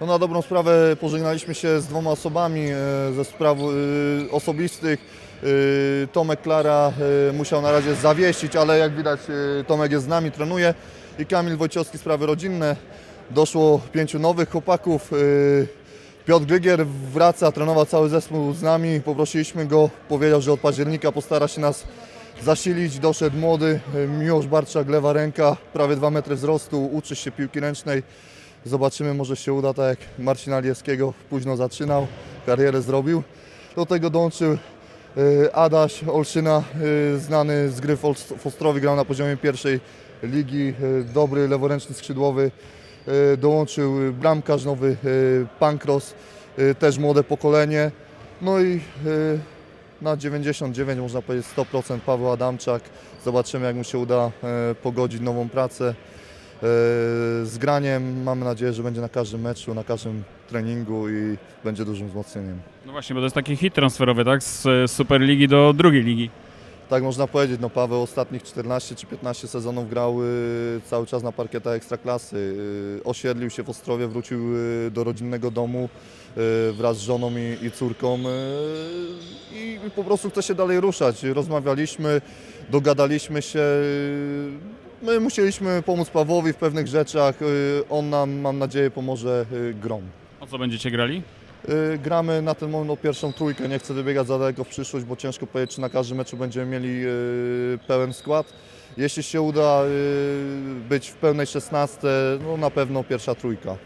No na dobrą sprawę pożegnaliśmy się z dwoma osobami e, ze spraw e, osobistych. E, Tomek Klara musiał na razie zawieścić, ale jak widać Tomek jest z nami, trenuje. I Kamil Wojciechowski, sprawy rodzinne. Doszło pięciu nowych chłopaków. Piotr Grygier wraca, trenował cały zespół z nami. Poprosiliśmy go, powiedział, że od października postara się nas zasilić. Doszedł młody Miłosz Barczak, lewa ręka, prawie 2 metry wzrostu, uczy się piłki ręcznej. Zobaczymy, może się uda, tak jak Marcin Aliewskiego późno zaczynał, karierę zrobił. Do tego dołączył e, Adaś Olszyna, e, znany z gry w Olst- w Ostrowi, grał na poziomie pierwszej ligi, e, dobry leworęczny skrzydłowy. Dołączył bramkarz nowy, Pankros, też młode pokolenie. No i na 99, można powiedzieć 100% Paweł Adamczak. Zobaczymy, jak mu się uda pogodzić nową pracę z graniem. Mamy nadzieję, że będzie na każdym meczu, na każdym treningu i będzie dużym wzmocnieniem. No właśnie, bo to jest taki hit transferowy, tak? Z e, Superligi do drugiej ligi. Tak można powiedzieć, no Paweł ostatnich 14 czy 15 sezonów grał y, cały czas na parkietach Ekstraklasy. Osiedlił się w Ostrowie, wrócił do rodzinnego domu wraz z żoną i, córką i po prostu chce się dalej ruszać. Rozmawialiśmy, dogadaliśmy się. My musieliśmy pomóc Pawłowi w pewnych rzeczach. y, On nam, mam nadzieję, pomoże y, grom. O co będziecie grali? Y, Gramy na ten moment o pierwszą trójkę, nie chcę wybiegać za daleko w przyszłość, bo ciężko powiedzieć, czy na każdym meczu będziemy mieli pełen skład. Jeśli się uda być w pełnej 16, no na pewno pierwsza trójka.